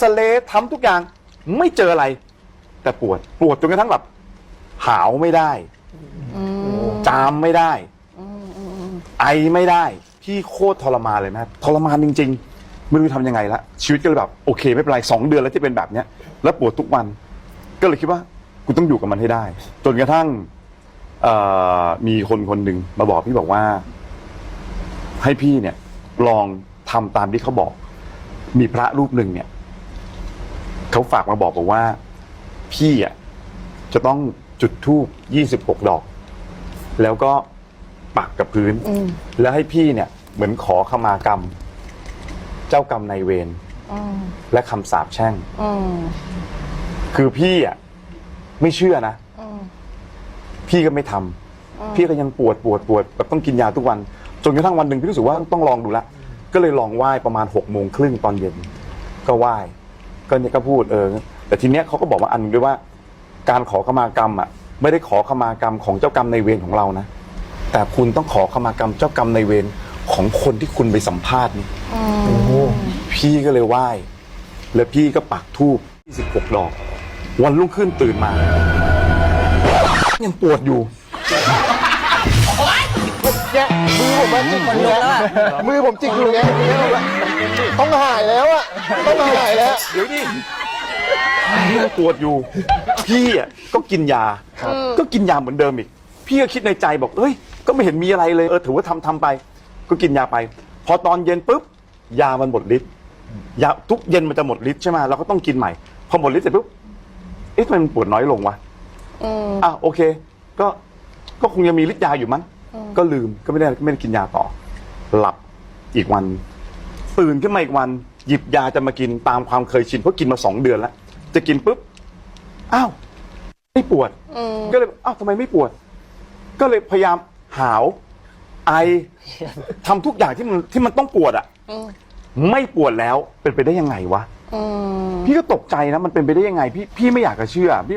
ซเรย์ทำทุกอย่างไม่เจออะไร แต่ปวดปวดจนกระทั่งแบบหาวไม่ได้จามไม่ได้ไอไม่ได้ พี่โคตรทรมานเลยนะทรมานจริงๆ ไม่รู้จะทำยังไงละ ชีวิตก็เลยแบบโอเคไม่เป็นไรสองเดือนแล้วที่เป็นแบบเนี้ย แล้วปวดทุกวัน ก็เลยคิดว่ากูต้องอยู่กับมันให้ได้ จนกระทั่งเอ่อมีคนคนหนึ่งมาบอกพี่บอกว่า ให้พี่เนี่ย ลองทำตามที่เขาบอก มีพระรูปหนึ่งเนี่ย เขาฝากมาบอกบอกว่า พี่อะจะต้องจุดธูปยี่สิบหกดอก แล้วก็ปักกับพื้นแล้วให้พี่เนี่ย เหมือนขอขมากรรม เจ้ากรรมนายเวรและคำสาปแช่งคือพี่อะไม่เชื่อนะพี่ก็ไม่ทำพี่ก็ยังปวดปวดปวดแบบต้องกินยาทุกวัน จนกระทั่งวันหนึ่งพี่รู้สึกว่าต้องลองดูละ ก็เลยลองไหว้ประมาณหกโมงครึ่งตอนเย็น ก็ไหว้ ก็เนี่ยก็พูดเออ แต่ทีเนี้ยเขาก็บอกว่าอันหนึงด้วยว่า การขอขมากรรมอะ ไม่ได้ขอขมากรรมของเจ้ากรรมในายเวรของเรานะ แต่คุณต้องขอขมากรรมเจ้ากรรมในายเวรของคนที่คุณไปสัมภาษณ์นี่พี่ก็เลยไหว้ แล้วพี่ก็ปักธูป26ดอก วันรุ่งขึ้นตื่นมา ยังปวดอยู่ เนี่ยมือผมจิกอยู่แล้วมือผมจิกอยู่เนี่ย ต้องหายแล้วอะต้องหายแล้ว เดี๋ยวดิยังปวดอยู่ พี่อะก็กินยา ก็กินยาเหมือนเดิมอีก พี่ก็คิดในใจบอกเอ้ย ก็ไม่เห็นมีอะไรเลย เออ ถือว่าทำทำไป ก็กินยาไป พอตอนเย็นปุ๊บ ยามันหมดฤทธิ์ ยาทุกเย็นมันจะหมดฤทธิ์ใช่ไหมเราก็ต้องกินใหม่ พอหมดฤทธิ์เสร็จปุ๊บ เอ๊ะทำไมมันปวดน้อยลงวะอะโอเค ก็ ก็คงยังมีฤทธิ์ยาอยู่มั้ง ก็ลืม ก็ไม่ได้ไม่ได้กินยาต่อ หลับ อีกวัน ตื่นขึ้นมาอีกวัน หยิบยาจะมากินตามความเคยชินเพราะกินมาสองเดือนแล้ว จะกินปุ๊บอ้าวไม่ปวดก็เลยอ้าวทำไมไม่ปวด ก็เลยพยายามหาว ไอทำทุกอย่างที่มันที่มันต้องปวดอะไม่ปวดแล้วเป็นไปได้ยังไงวะพี่ก็ตกใจนะมันเป็นไปได้ยังไง พี่พี่ไม่อยากจะเชื่อพี่